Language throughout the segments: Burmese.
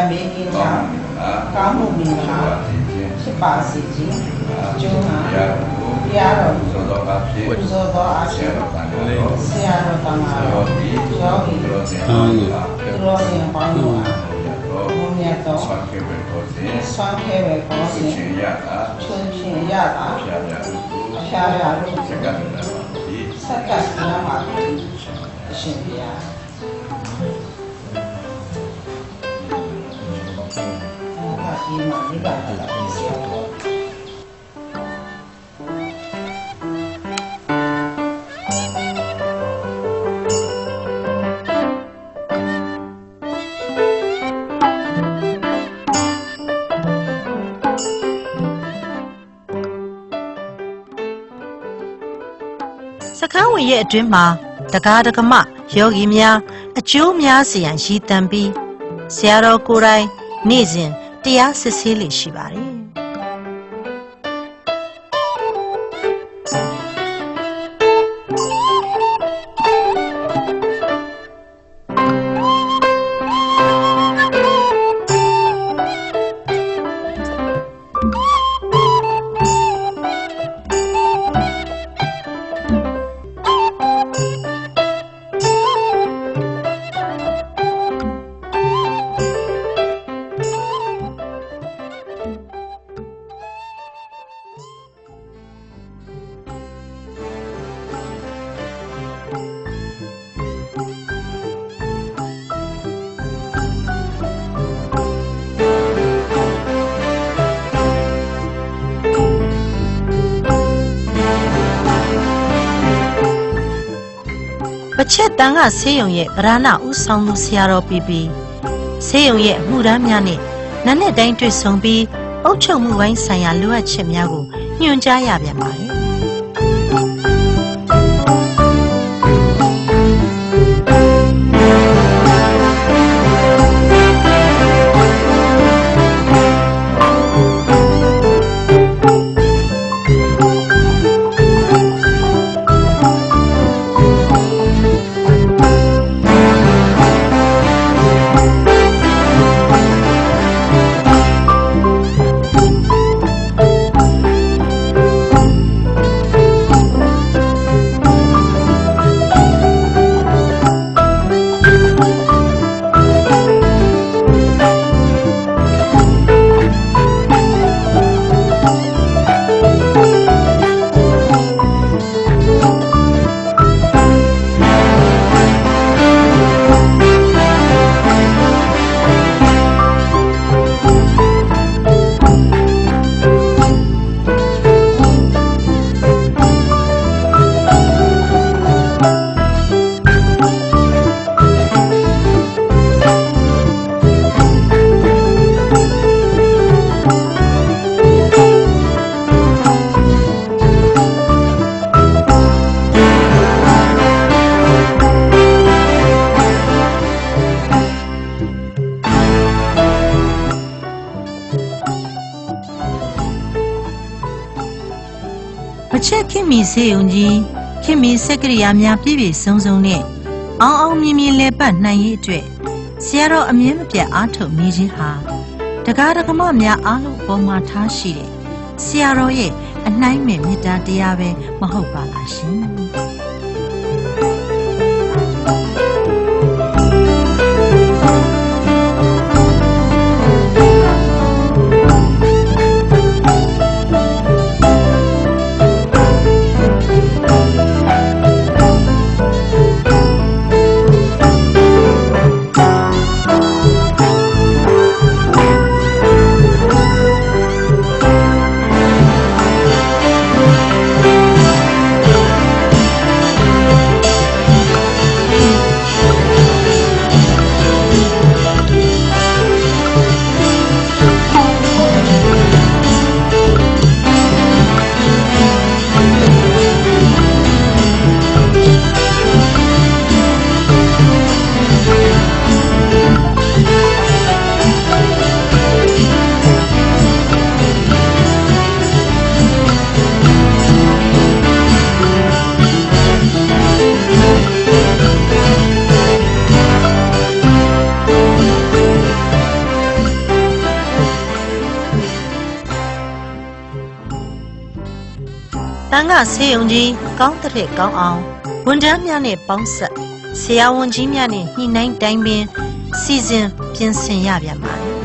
င်းကြောင့်ဓမ္မေကိကောကြောင်းင့်မှုလားကောင်းမှုမင်္ဂလာဖြစ်ခြင်းဖြစ်ပါစေခြင်းကျိုးမှာဘုရားကိုဘုရားတော်သောတော်အဖြစ်ပူဇော်သောအဆရှင်ရာတော်တန်တော်ဆရာတော်တမန်ရောတော်ဒီယောဂီရောစင်အာအားဟုအားသူတော်ရှင်ပေါင်းတို့အားဘုရားတော်ဘုံမြတ်သောဆွမ်းခေဝေကိုစဉ်ဆွမ်းခဲပဲခေါ်သူစဉ်ချင်းရတာချွန်းဖြင့်ရတာဘုရားပြသူအဖျားဖျားလို့စက္ကန့်လာပါဒီဆက်ကပ်နာမှာအရှင်ဘု ဒီမှာဒီကလာပြီးဆရာတော်စကန်းဝင်ရဲ့အတွင်းမှာတကားတကမယောဂီများအကျိုးများစီရန်ရည်တံပြီးဆရာတော်ကိုယ်တိုင်နေ့စဉ် တရားစစ်ဆေးလေရှိပါတယ် ချက်တန်ကဆေးရုံရဲ့ဗရဏဦးဆောင်သူဆရာတော်ပြီးပြီးဆေးရုံရဲ့အမှုရမ်းများနဲ့နာနဲ့တိုင်းတွေ့ဆုံပြီးအုပ်ချုပ်မှုပိုင်းဆိုင်ရာလိုအပ်ချက်များကိုညွှန်ကြားရပြန်ပါတယ် မချက်ခင်မီစေုံကြီးခင်မီစက်ကရိယာများပြည့်ပြည့်စုံစုံနဲ့အောင်အောင်မြင်မြင်လဲပတ်နိုင်ရေးအတွက်ဆရာတော်အမြဲမပြတ်အားထုတ်နေခြင်းဟာတကားတကမများအားလုံးအပေါ်မှာထားရှိတဲ့ဆရာတော်ရဲ့အနှိုင်းမဲ့မေတ္တာတရားပဲမဟုတ်ပါလားရှင် န်ကဆေးရုံကြီးကောင်းတဲ့ကောင်းအောင်ဝန်ထမ်းများနဲ့ပေါင်းဆက်ဆရာဝန်ကြီးများနဲ့ညှိနှိုင်းတိုင်ပင်စီစဉ်ပြင်ဆင်ရပြန်ပါတယ်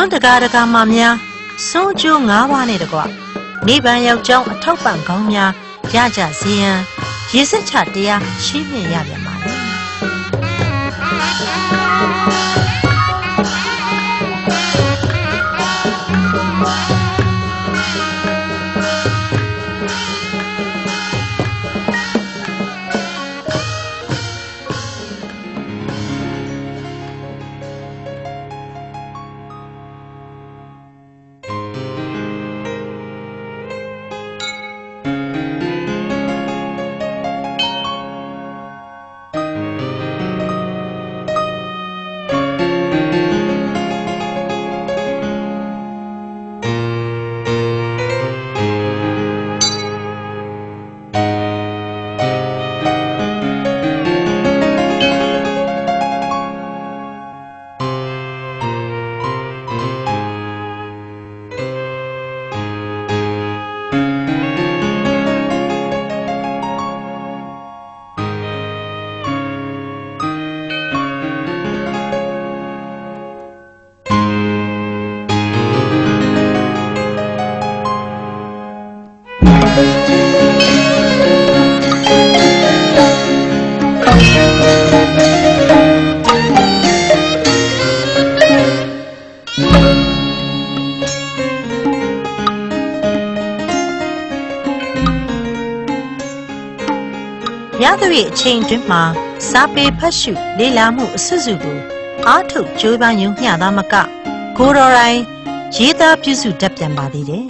စွန့်တကားတကာမှများစွန့်ကျိုး၅ပါးနဲ့တကွနိဗ္ဗာန်ရောက်ကြောင်းအထောက်ပံ့ကောင်းများရကြစေရန်ရေစက်ချတရားရှင်းပြရပြန်ပါ ည့်အချိန်အတွင်းမှာစာပေဖတ်ရှုလေ့လာမှုအစွတ်စုကိုအားထုတ်ကြိုးပမ်းရုံမျှသာမကကိုယ်တော်တိုင်ရေးသားပြုစုတတ်ပြန်ပါသေးတယ်